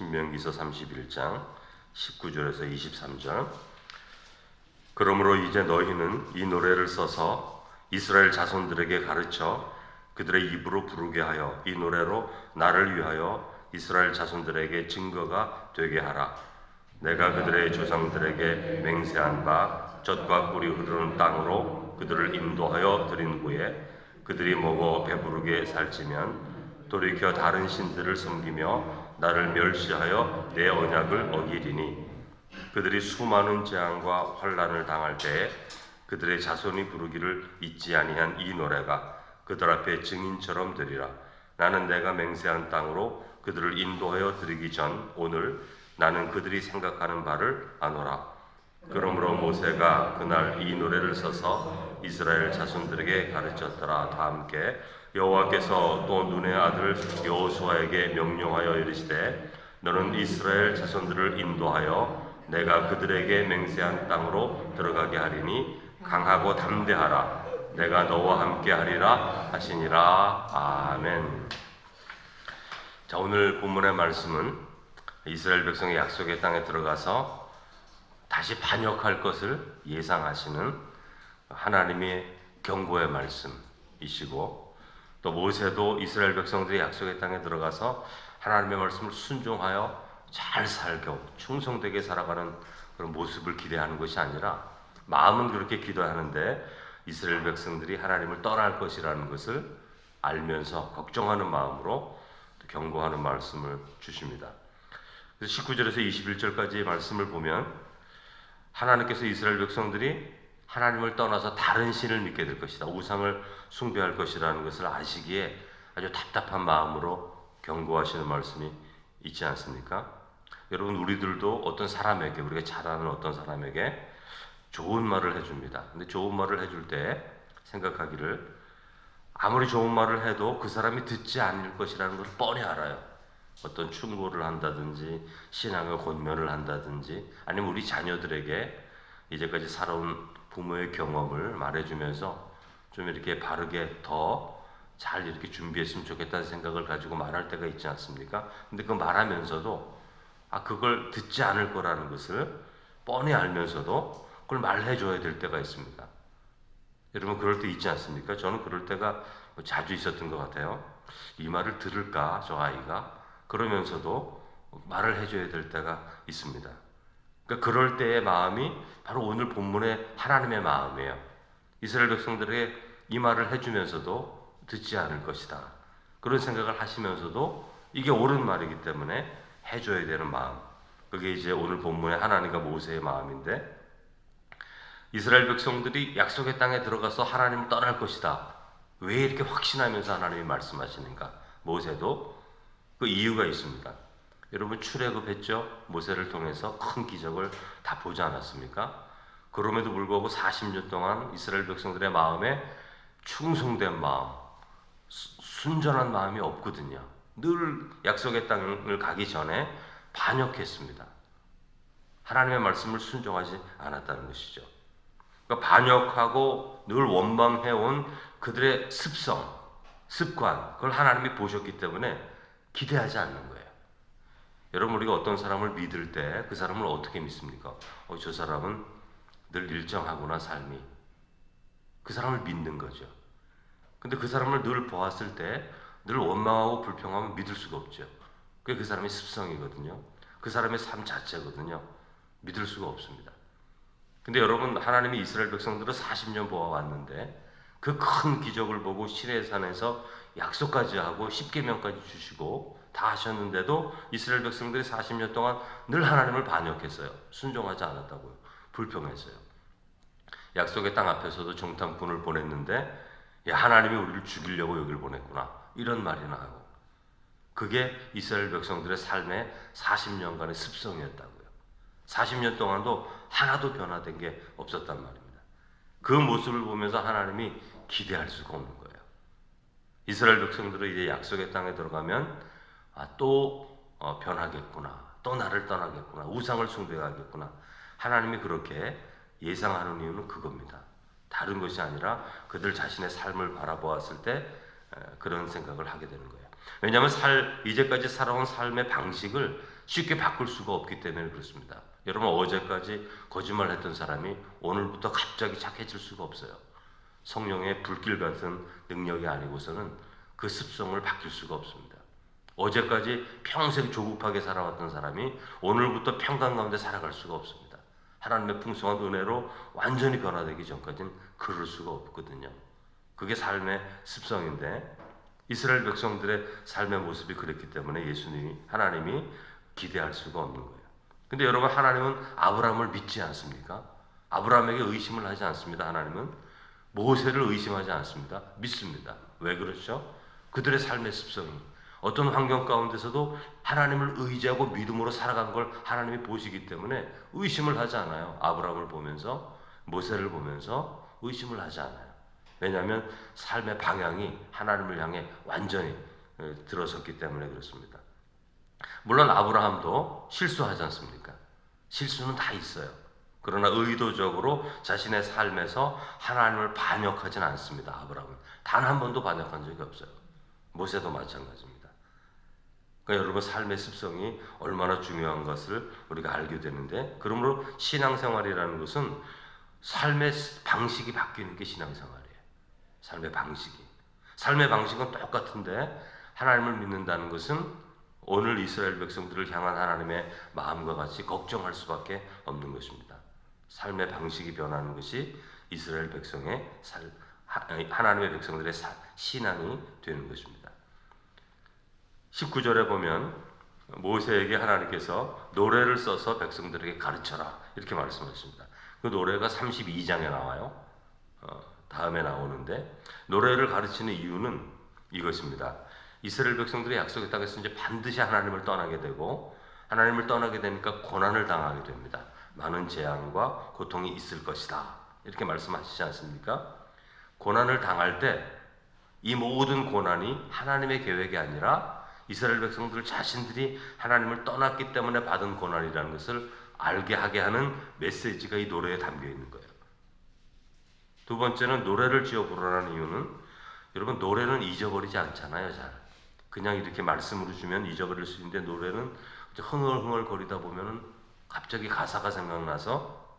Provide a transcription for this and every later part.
신명기서 31장 19절에서 23절. 그러므로 이제 너희는 이 노래를 써서 이스라엘 자손들에게 가르쳐 그들의 입으로 부르게 하여 이 노래로 나를 위하여 이스라엘 자손들에게 증거가 되게 하라. 내가 그들의 조상들에게 맹세한 바 젖과 꿀이 흐르는 땅으로 그들을 인도하여 드린 후에 그들이 먹어 배부르게 살찌면 돌이켜 다른 신들을 섬기며 나를 멸시하여 내 언약을 어기리니 그들이 수많은 재앙과 환란을 당할 때에 그들의 자손이 부르기를 잊지 아니한 이 노래가 그들 앞에 증인처럼 되리라. 나는 내가 맹세한 땅으로 그들을 인도하여 드리기 전 오늘 나는 그들이 생각하는 바를 아노라. 그러므로 모세가 그날 이 노래를 써서 이스라엘 자손들에게 가르쳤더라. 다 함께 여호와께서 또 눈의 아들 여호수아에게 명령하여 이르시되 너는 이스라엘 자손들을 인도하여 내가 그들에게 맹세한 땅으로 들어가게 하리니 강하고 담대하라. 내가 너와 함께 하리라 하시니라. 아멘. 자, 오늘 본문의 말씀은 이스라엘 백성의 약속의 땅에 들어가서 다시 반역할 것을 예상하시는 하나님의 경고의 말씀이시고 또 모세도 이스라엘 백성들이 약속의 땅에 들어가서 하나님의 말씀을 순종하여 잘 살고 충성되게 살아가는 그런 모습을 기대하는 것이 아니라 마음은 그렇게 기도하는데 이스라엘 백성들이 하나님을 떠날 것이라는 것을 알면서 걱정하는 마음으로 경고하는 말씀을 주십니다. 그래서 19절에서 21절까지의 말씀을 보면 하나님께서 이스라엘 백성들이 하나님을 떠나서 다른 신을 믿게 될 것이다. 우상을 숭배할 것이라는 것을 아시기에 아주 답답한 마음으로 경고하시는 말씀이 있지 않습니까? 여러분 우리들도 어떤 사람에게 우리가 잘 아는 어떤 사람에게 좋은 말을 해줍니다. 근데 좋은 말을 해줄 때 생각하기를 아무리 좋은 말을 해도 그 사람이 듣지 않을 것이라는 것을 뻔히 알아요. 어떤 충고를 한다든지 신앙의 권면을 한다든지 아니면 우리 자녀들에게 이제까지 살아온 부모의 경험을 말해주면서 좀 이렇게 바르게 더 잘 이렇게 준비했으면 좋겠다는 생각을 가지고 말할 때가 있지 않습니까? 근데 그 말하면서도 아 그걸 듣지 않을 거라는 것을 뻔히 알면서도 그걸 말해줘야 될 때가 있습니다. 여러분 그럴 때 있지 않습니까? 저는 그럴 때가 뭐 자주 있었던 것 같아요. 이 말을 들을까 저 아이가 그러면서도 말을 해줘야 될 때가 있습니다. 그러니까 그럴 때의 마음이 바로 오늘 본문의 하나님의 마음이에요. 이스라엘 백성들에게 이 말을 해주면서도 듣지 않을 것이다. 그런 생각을 하시면서도 이게 옳은 말이기 때문에 해줘야 되는 마음. 그게 이제 오늘 본문의 하나님과 모세의 마음인데 이스라엘 백성들이 약속의 땅에 들어가서 하나님을 떠날 것이다. 왜 이렇게 확신하면서 하나님이 말씀하시는가? 모세도 그 이유가 있습니다. 여러분 출애굽했죠? 모세를 통해서 큰 기적을 다 보지 않았습니까? 그럼에도 불구하고 40년 동안 이스라엘 백성들의 마음에 충성된 마음, 수- 순전한 마음이 없거든요. 늘 약속의 땅을 가기 전에 반역했습니다. 하나님의 말씀을 순종하지 않았다는 것이죠. 그러니까 반역하고 늘 원망해온 그들의 습성, 습관, 그걸 하나님이 보셨기 때문에 기대하지 않는 거예요. 여러분 우리가 어떤 사람을 믿을 때 그 사람을 어떻게 믿습니까? 어, 저 사람은 늘 일정하구나 삶이. 그 사람을 믿는 거죠. 근데 그 사람을 늘 보았을 때 늘 원망하고 불평하면 믿을 수가 없죠. 그게 그 사람의 습성이거든요. 그 사람의 삶 자체거든요. 믿을 수가 없습니다. 근데 여러분 하나님이 이스라엘 백성들을 40년 보아왔는데 그 큰 기적을 보고 시내 산에서 약속까지 하고 십계명까지 주시고 다 하셨는데도 이스라엘 백성들이 40년 동안 늘 하나님을 반역했어요. 순종하지 않았다고요. 불평했어요. 약속의 땅 앞에서도 정탐꾼을 보냈는데 야, 하나님이 우리를 죽이려고 여기를 보냈구나. 이런 말이나 하고. 그게 이스라엘 백성들의 삶의 40년간의 습성이었다고요. 40년 동안도 하나도 변화된 게 없었단 말입니다. 그 모습을 보면서 하나님이 기대할 수가 없는 거예요. 이스라엘 백성들은 이제 약속의 땅에 들어가면 아, 또 어, 변하겠구나. 또 나를 떠나겠구나. 우상을 숭배하겠구나. 하나님이 그렇게 예상하는 이유는 그겁니다. 다른 것이 아니라 그들 자신의 삶을 바라보았을 때 에, 그런 생각을 하게 되는 거예요. 왜냐하면 살 이제까지 살아온 삶의 방식을 쉽게 바꿀 수가 없기 때문에 그렇습니다. 여러분 어제까지 거짓말 했던 사람이 오늘부터 갑자기 착해질 수가 없어요. 성령의 불길 같은 능력이 아니고서는 그 습성을 바뀔 수가 없습니다. 어제까지 평생 조급하게 살아왔던 사람이 오늘부터 평강 가운데 살아갈 수가 없습니다. 하나님의 풍성한 은혜로 완전히 변화되기 전까지는 그럴 수가 없거든요. 그게 삶의 습성인데 이스라엘 백성들의 삶의 모습이 그랬기 때문에 예수님이 하나님이 기대할 수가 없는 거예요. 근데 여러분 하나님은 아브라함을 믿지 않습니까? 아브라함에게 의심을 하지 않습니다. 하나님은 모세를 의심하지 않습니다. 믿습니다. 왜 그렇죠? 그들의 삶의 습성이 어떤 환경 가운데서도 하나님을 의지하고 믿음으로 살아간 걸 하나님이 보시기 때문에 의심을 하지 않아요. 아브라함을 보면서 모세를 보면서 의심을 하지 않아요. 왜냐하면 삶의 방향이 하나님을 향해 완전히 어, 들어섰기 때문에 그렇습니다. 물론 아브라함도 실수하지 않습니까? 실수는 다 있어요. 그러나 의도적으로 자신의 삶에서 하나님을 반역하지는 않습니다. 아브라함은 단 한 번도 반역한 적이 없어요. 모세도 마찬가지입니다. 그러니까 여러분 삶의 습성이 얼마나 중요한 것을 우리가 알게 되는데 그러므로 신앙생활이라는 것은 삶의 방식이 바뀌는 게 신앙생활이에요. 삶의 방식이. 삶의 방식은 똑같은데 하나님을 믿는다는 것은 오늘 이스라엘 백성들을 향한 하나님의 마음과 같이 걱정할 수밖에 없는 것입니다. 삶의 방식이 변하는 것이 이스라엘 백성의 살, 하나님의 백성들의 사, 신앙이 되는 것입니다. 19절에 보면 모세에게 하나님께서 노래를 써서 백성들에게 가르쳐라 이렇게 말씀하십니다. 그 노래가 32장에 나와요. 어, 다음에 나오는데 노래를 가르치는 이유는 이것입니다. 이스라엘 백성들이 약속의 땅에서 이제 반드시 하나님을 떠나게 되고 하나님을 떠나게 되니까 고난을 당하게 됩니다. 많은 재앙과 고통이 있을 것이다. 이렇게 말씀하시지 않습니까? 고난을 당할 때 이 모든 고난이 하나님의 계획이 아니라 이스라엘 백성들 자신들이 하나님을 떠났기 때문에 받은 고난이라는 것을 알게 하게 하는 메시지가 이 노래에 담겨 있는 거예요. 두 번째는 노래를 지어 부르라는 이유는 여러분 노래는 잊어버리지 않잖아요, 잘. 그냥 이렇게 말씀으로 주면 잊어버릴 수 있는데 노래는 흥얼흥얼 거리다 보면은 갑자기 가사가 생각나서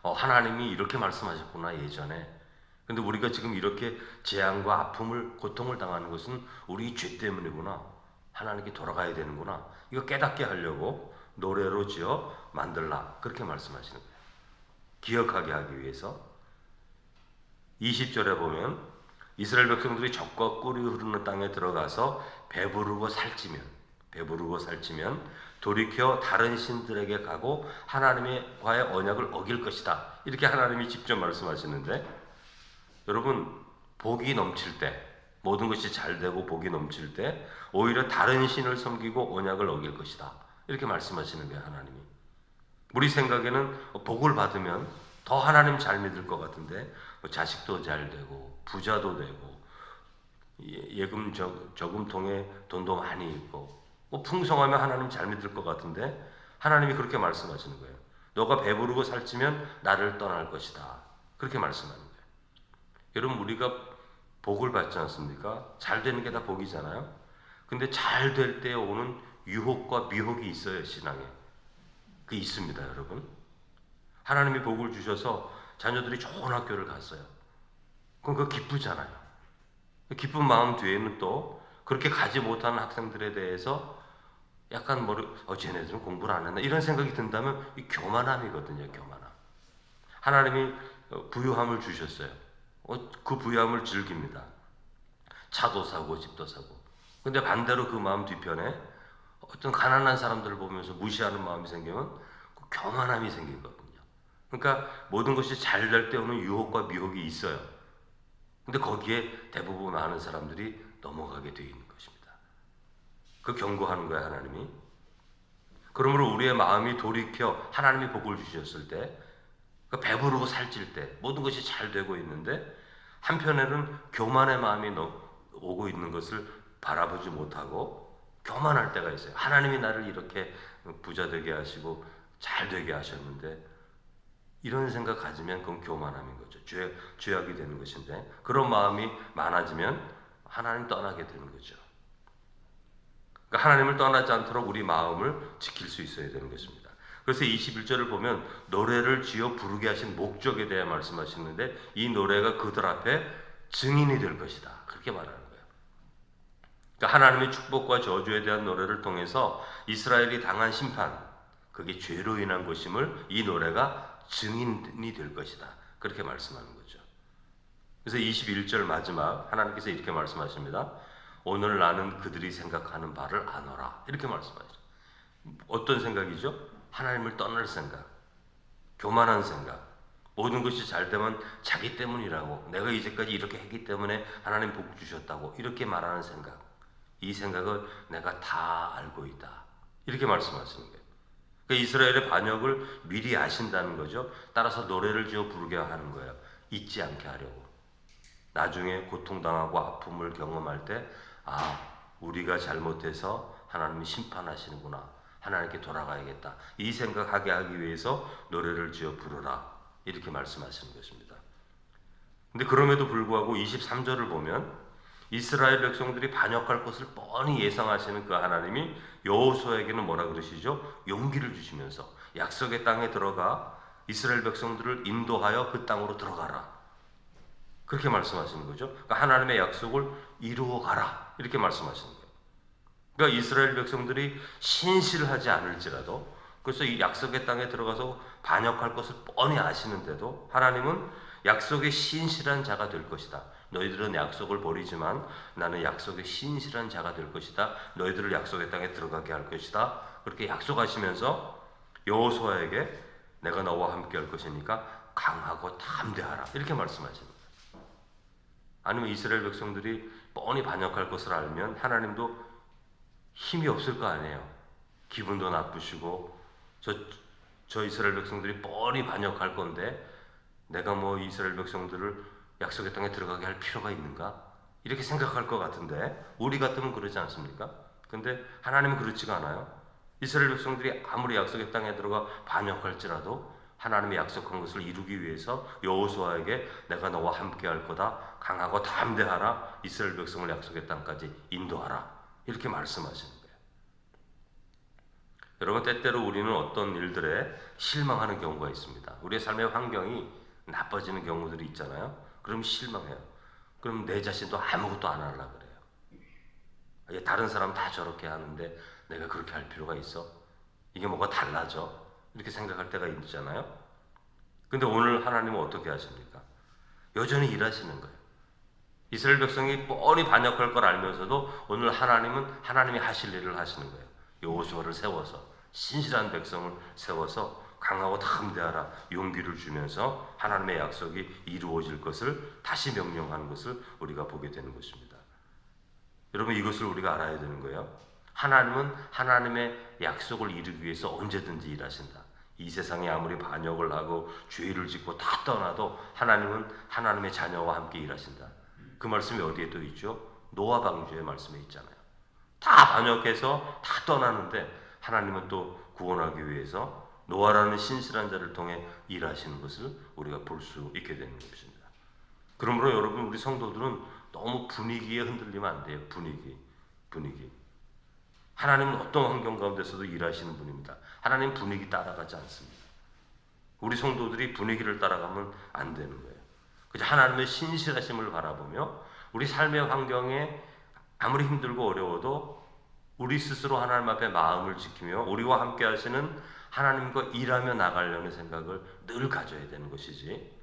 어, 하나님이 이렇게 말씀하셨구나 예전에. 근데 우리가 지금 이렇게 재앙과 아픔을 고통을 당하는 것은 우리 죄 때문이구나. 하나님께 돌아가야 되는구나. 이거 깨닫게 하려고 노래로 지어 만들라. 그렇게 말씀하시는 거예요. 기억하게 하기 위해서. 20절에 보면 이스라엘 백성들이 적과 꿀이 흐르는 땅에 들어가서 배부르고 살찌면 배부르고 살찌면 돌이켜 다른 신들에게 가고 하나님과의 언약을 어길 것이다. 이렇게 하나님이 직접 말씀하시는데 여러분 복이 넘칠 때 모든 것이 잘 되고 복이 넘칠 때 오히려 다른 신을 섬기고 언약을 어길 것이다. 이렇게 말씀하시는 거예요, 하나님이. 우리 생각에는 복을 받으면 더 하나님 잘 믿을 것 같은데 뭐 자식도 잘 되고 부자도 되고 예, 예금 저금통에 돈도 많이 있고 뭐 풍성하면 하나님 잘 믿을 것 같은데 하나님이 그렇게 말씀하시는 거예요. 너가 배부르고 살찌면 나를 떠날 것이다. 그렇게 말씀하는 거예요. 여러분 우리가 복을 받지 않습니까? 잘 되는 게 다 복이잖아요. 근데 잘 될 때 오는 유혹과 미혹이 있어요 신앙에. 그 있습니다, 여러분. 하나님이 복을 주셔서 자녀들이 좋은 학교를 갔어요. 그럼 그 기쁘잖아요. 기쁜 마음 뒤에는 또 그렇게 가지 못하는 학생들에 대해서 약간 뭐를 어 쟤네들은 공부를 안 했나 이런 생각이 든다면 이 교만함이거든요, 교만함. 하나님이 부유함을 주셨어요. 어, 그 부유함을 즐깁니다. 차도 사고 집도 사고. 근데 반대로 그 마음 뒤편에 어떤 가난한 사람들을 보면서 무시하는 마음이 생기면 그 교만함이 생기거든요. 그러니까 모든 것이 잘 될 때 오는 유혹과 미혹이 있어요. 근데 거기에 대부분 많은 사람들이 넘어가게 되어 있는 것입니다. 그 경고하는 거야 하나님이. 그러므로 우리의 마음이 돌이켜 하나님이 복을 주셨을 때 그 배부르고 살찔 때 모든 것이 잘 되고 있는데 한편에는 교만의 마음이 오고 있는 것을 바라보지 못하고 교만할 때가 있어요. 하나님이 나를 이렇게 부자 되게 하시고 잘 되게 하셨는데 이런 생각 가지면 그건 교만함인 거죠. 죄, 죄악이 되는 것인데 그런 마음이 많아지면 하나님 떠나게 되는 거죠. 그러니까 하나님을 떠나지 않도록 우리 마음을 지킬 수 있어야 되는 것입니다. 그래서 21절을 보면 노래를 지어 부르게 하신 목적에 대해 말씀하시는데 이 노래가 그들 앞에 증인이 될 것이다. 그렇게 말하는 거예요. 그러니까 하나님의 축복과 저주에 대한 노래를 통해서 이스라엘이 당한 심판, 그게 죄로 인한 것임을 이 노래가 증인이 될 것이다. 그렇게 말씀하는 거죠. 그래서 21절 마지막 하나님께서 이렇게 말씀하십니다. 오늘 나는 그들이 생각하는 바를 아노라. 이렇게 말씀하죠. 어떤 생각이죠? 하나님을 떠날 생각, 교만한 생각, 모든 것이 잘 되면 자기 때문이라고, 내가 이제까지 이렇게 했기 때문에 하나님 복 주셨다고 이렇게 말하는 생각, 이 생각을 내가 다 알고 있다. 이렇게 말씀하시는 거예요. 그러니까 이스라엘의 반역을 미리 아신다는 거죠. 따라서 노래를 지어 부르게 하는 거예요. 잊지 않게 하려고. 나중에 고통당하고 아픔을 경험할 때, 아, 우리가 잘못해서 하나님이 심판하시는구나. 하나님께 돌아가야겠다. 이 생각하게 하기 위해서 노래를 지어 부르라. 이렇게 말씀하시는 것입니다. 근데 그럼에도 불구하고 23절을 보면 이스라엘 백성들이 반역할 것을 뻔히 예상하시는 그 하나님이 여호수아에게는 뭐라 그러시죠? 용기를 주시면서 약속의 땅에 들어가 이스라엘 백성들을 인도하여 그 땅으로 들어가라. 그렇게 말씀하시는 거죠. 그러니까 하나님의 약속을 이루어 가라. 이렇게 말씀하시는. 그러니까 이스라엘 백성들이 신실하지 않을지라도 그래서 이 약속의 땅에 들어가서 반역할 것을 뻔히 아시는데도 하나님은 약속의 신실한 자가 될 것이다. 너희들은 약속을 버리지만 나는 약속의 신실한 자가 될 것이다. 너희들을 약속의 땅에 들어가게 할 것이다. 그렇게 약속하시면서 여호수아에게 내가 너와 함께 할 것이니까 강하고 담대하라. 이렇게 말씀하십니다. 아니면 이스라엘 백성들이 뻔히 반역할 것을 알면 하나님도 힘이 없을 거 아니에요. 기분도 나쁘시고 저, 저 이스라엘 백성들이 뻔히 반역할 건데 내가 뭐 이스라엘 백성들을 약속의 땅에 들어가게 할 필요가 있는가? 이렇게 생각할 것 같은데 우리 같으면 그러지 않습니까? 근데 하나님은 그렇지가 않아요. 이스라엘 백성들이 아무리 약속의 땅에 들어가 반역할지라도 하나님의 약속한 것을 이루기 위해서 여호수아에게 내가 너와 함께 할 거다 강하고 담대하라 이스라엘 백성을 약속의 땅까지 인도하라 이렇게 말씀하시는 거예요. 여러분 때때로 우리는 어떤 일들에 실망하는 경우가 있습니다. 우리의 삶의 환경이 나빠지는 경우들이 있잖아요. 그럼 실망해요. 그럼 내 자신도 아무것도 안 하려 그래요. 다른 사람 다 저렇게 하는데 내가 그렇게 할 필요가 있어? 이게 뭐가 달라져? 이렇게 생각할 때가 있잖아요. 근데 오늘 하나님은 어떻게 하십니까? 여전히 일하시는 거예요. 이스라엘 백성이 뻔히 반역할 걸 알면서도 오늘 하나님은 하나님이 하실 일을 하시는 거예요. 여호수아를 세워서 신실한 백성을 세워서 강하고 담대하라 용기를 주면서 하나님의 약속이 이루어질 것을 다시 명령하는 것을 우리가 보게 되는 것입니다. 여러분 이것을 우리가 알아야 되는 거예요. 하나님은 하나님의 약속을 이루기 위해서 언제든지 일하신다. 이 세상에 아무리 반역을 하고 죄를 짓고 다 떠나도 하나님은 하나님의 자녀와 함께 일하신다. 그 말씀이 어디에 또 있죠? 노아 방주의 말씀에 있잖아요. 다 반역해서 다 떠나는데 하나님은 또 구원하기 위해서 노아라는 신실한 자를 통해 일하시는 것을 우리가 볼 수 있게 되는 것입니다. 그러므로 여러분 우리 성도들은 너무 분위기에 흔들리면 안 돼요. 분위기, 분위기. 하나님은 어떤 환경 가운데서도 일하시는 분입니다. 하나님 분위기 따라가지 않습니다. 우리 성도들이 분위기를 따라가면 안 되는 거예요. 그저 하나님의 신실하심을 바라보며 우리 삶의 환경에 아무리 힘들고 어려워도 우리 스스로 하나님 앞에 마음을 지키며 우리와 함께 하시는 하나님과 일하며 나가려는 생각을 늘 가져야 되는 것이지.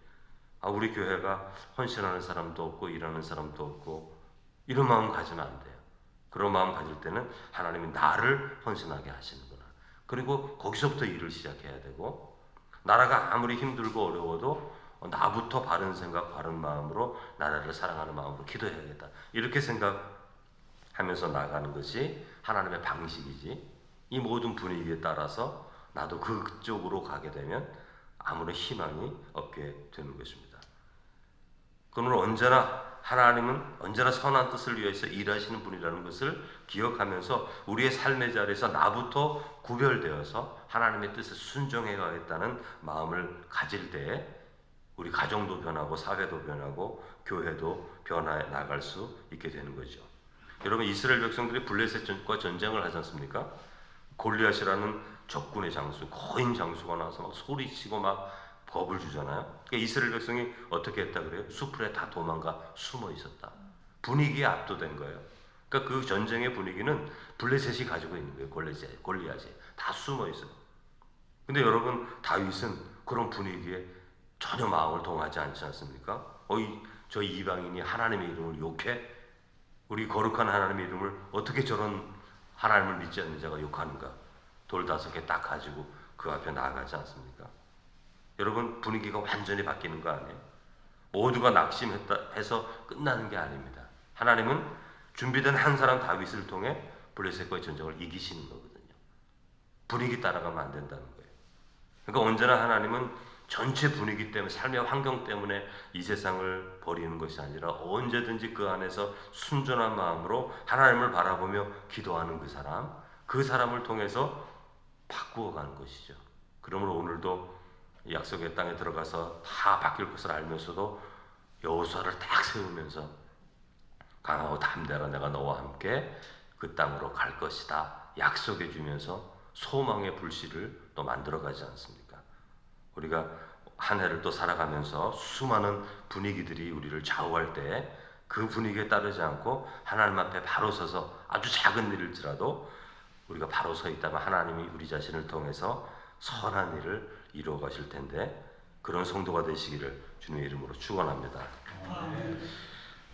아, 우리 교회가 헌신하는 사람도 없고 일하는 사람도 없고 이런 마음 가지면 안 돼요. 그런 마음 가질 때는 하나님이 나를 헌신하게 하시는구나. 그리고 거기서부터 일을 시작해야 되고 나라가 아무리 힘들고 어려워도 나부터 바른 생각, 바른 마음으로 나라를 사랑하는 마음으로 기도해야겠다. 이렇게 생각하면서 나가는 것이 하나님의 방식이지. 이 모든 분위기에 따라서 나도 그쪽으로 가게 되면 아무런 희망이 없게 되는 것입니다. 그러므로 언제나 하나님은 언제나 선한 뜻을 위해서 일하시는 분이라는 것을 기억하면서 우리의 삶의 자리에서 나부터 구별되어서 하나님의 뜻에 순종해 가겠다는 마음을 가질 때 우리 가정도 변하고 사회도 변하고 교회도 변해 나갈 수 있게 되는 거죠. 여러분 이스라엘 백성들이 블레셋과 전쟁을 하지 않습니까? 골리앗이라는 적군의 장수, 거인 장수가 나와서 막 소리치고 막 겁을 주잖아요. 그러니까 이스라엘 백성이 어떻게 했다 그래요? 수풀에 다 도망가 숨어 있었다. 분위기에 압도된 거예요. 그러니까 그 전쟁의 분위기는 블레셋이 가지고 있는 거예요. 골리앗, 골리앗이 다 숨어 있어요. 근데 여러분 다윗은 그런 분위기에 전혀 마음을 동하지 않지 않습니까? 어이 저 이방인이 하나님의 이름을 욕해 우리 거룩한 하나님의 이름을 어떻게 저런 하나님을 믿지 않는 자가 욕하는가? 돌 다섯 개 딱 가지고 그 앞에 나아가지 않습니까? 여러분 분위기가 완전히 바뀌는 거 아니에요? 모두가 낙심했다 해서 끝나는 게 아닙니다. 하나님은 준비된 한 사람 다윗을 통해 블레셋과의 전쟁을 이기시는 거거든요. 분위기 따라가면 안 된다는 거예요. 그러니까 언제나 하나님은 전체 분위기 때문에 삶의 환경 때문에 이 세상을 버리는 것이 아니라 언제든지 그 안에서 순전한 마음으로 하나님을 바라보며 기도하는 그 사람, 그 사람을 통해서 바꾸어 가는 것이죠. 그러므로 오늘도 약속의 땅에 들어가서 다 바뀔 것을 알면서도 여호수아를 딱 세우면서 강하고 담대하라 내가 너와 함께 그 땅으로 갈 것이다 약속해 주면서 소망의 불씨를 또 만들어 가지 않습니까? 우리가 한 해를 또 살아가면서 수많은 분위기들이 우리를 좌우할 때 그 분위기에 따르지 않고 하나님 앞에 바로 서서 아주 작은 일일지라도 우리가 바로 서 있다면 하나님이 우리 자신을 통해서 선한 일을 이루어 가실 텐데 그런 성도가 되시기를 주님의 이름으로 축원합니다.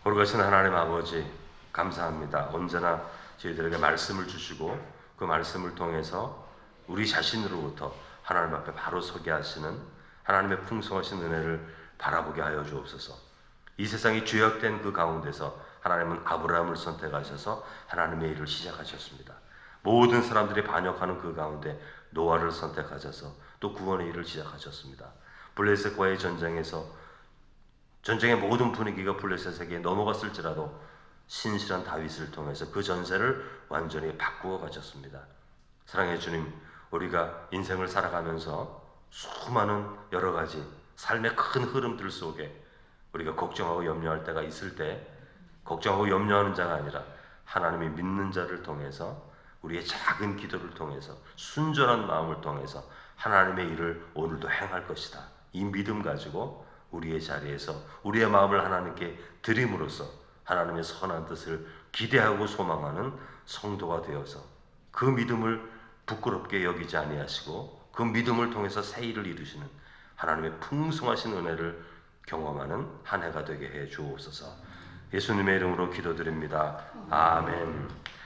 거룩하신 하나님 아버지 감사합니다. 언제나 저희들에게 말씀을 주시고 그 말씀을 통해서 우리 자신으로부터 하나님 앞에 바로 서게 하시는 하나님의 풍성하신 은혜를 바라보게 하여 주옵소서. 이 세상이 죄악된 그 가운데서 하나님은 아브라함을 선택하셔서 하나님의 일을 시작하셨습니다. 모든 사람들이 반역하는 그 가운데 노아를 선택하셔서 또 구원의 일을 시작하셨습니다. 블레셋과의 전쟁에서 전쟁의 모든 분위기가 블레셋에게 넘어갔을지라도 신실한 다윗을 통해서 그 전세를 완전히 바꾸어 가셨습니다. 사랑해 주님, 우리가 인생을 살아가면서 수많은 여러 가지 삶의 큰 흐름들 속에 우리가 걱정하고 염려할 때가 있을 때 걱정하고 염려하는 자가 아니라 하나님이 믿는 자를 통해서 우리의 작은 기도를 통해서 순전한 마음을 통해서 하나님의 일을 오늘도 행할 것이다. 이 믿음 가지고 우리의 자리에서 우리의 마음을 하나님께 드림으로써 하나님의 선한 뜻을 기대하고 소망하는 성도가 되어서 그 믿음을 부끄럽게 여기지 아니하시고 그 믿음을 통해서 새 일을 이루시는 하나님의 풍성하신 은혜를 경험하는 한 해가 되게 해 주옵소서. 예수님의 이름으로 기도드립니다. 아멘.